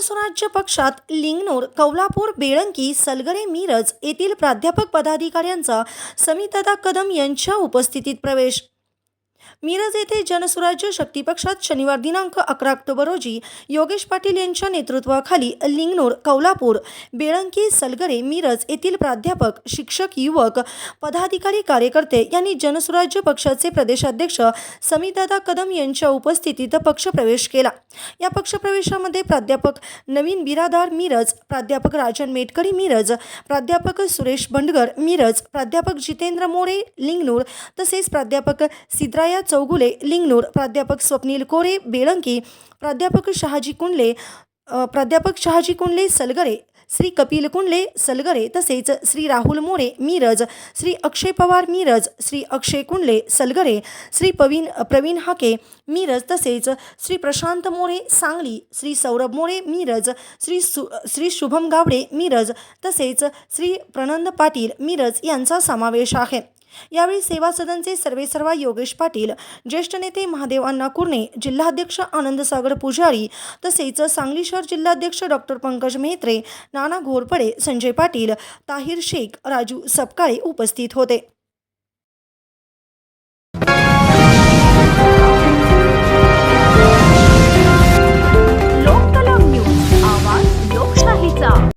स्वराज्य पक्षात लिंगनूर कौलापूर बेळंकी सलगरे मिरज येथील प्राध्यापक पदाधिकाऱ्यांचा समितदा कदम यांच्या उपस्थितीत प्रवेश मिरज येथे जनसुराज्य शक्ती पक्षात शनिवार दिनांक अकरा ऑक्टोबर रोजी योगेश पाटील यांच्या नेतृत्वाखाली लिंगनोर कौलापूर बेळंकी सलगरे मिरज येथील प्राध्यापक शिक्षक युवक पदाधिकारी कार्यकर्ते यांनी जनसुराज्य पक्षाचे प्रदेशाध्यक्ष समितदादा कदम यांच्या उपस्थितीत पक्षप्रवेश केला. या पक्षप्रवेशामध्ये प्राध्यापक नवीन बिरादार मिरज प्राध्यापक राजन मेटकरी मिरज प्राध्यापक सुरेश बंडगर मिरज प्राध्यापक जितेंद्र मोरे लिंगनूर तसेच प्राध्यापक सिद्राया चौगुले लिंगनूर प्राध्यापक स्वप्नील कोरे बेळंकी प्राध्यापक शहाजी कुंडले प्राध्यापक शहाजी कुंडले सलगरे श्री कपिल कुंडले सलगरे तसेच श्री राहुल मोरे मिरज श्री अक्षय पवार मिरज श्री अक्षय कुंडले सलगरे श्री पवीन प्रवीण हाके मिरज तसेच श्री प्रशांत मोरे सांगली श्री सौरभ मोरे मिरज श्री सु श्री शुभम गावडे मिरज तसेच श्री प्रणंद पाटील मिरज यांचा समावेश आहे. यावेळी सेवा सदनचे सर्वेसर्वा योगेश पाटील ज्येष्ठ नेते महादेव अण्णा कुर्णे जिल्हाध्यक्ष आनंदसागर पुजारी तसेच सांगली शहर जिल्हाध्यक्ष डॉक्टर पंकज मेहत्रे नाना घोरपडे संजय पाटील ताहिर शेख राजू सपकाळे उपस्थित होते.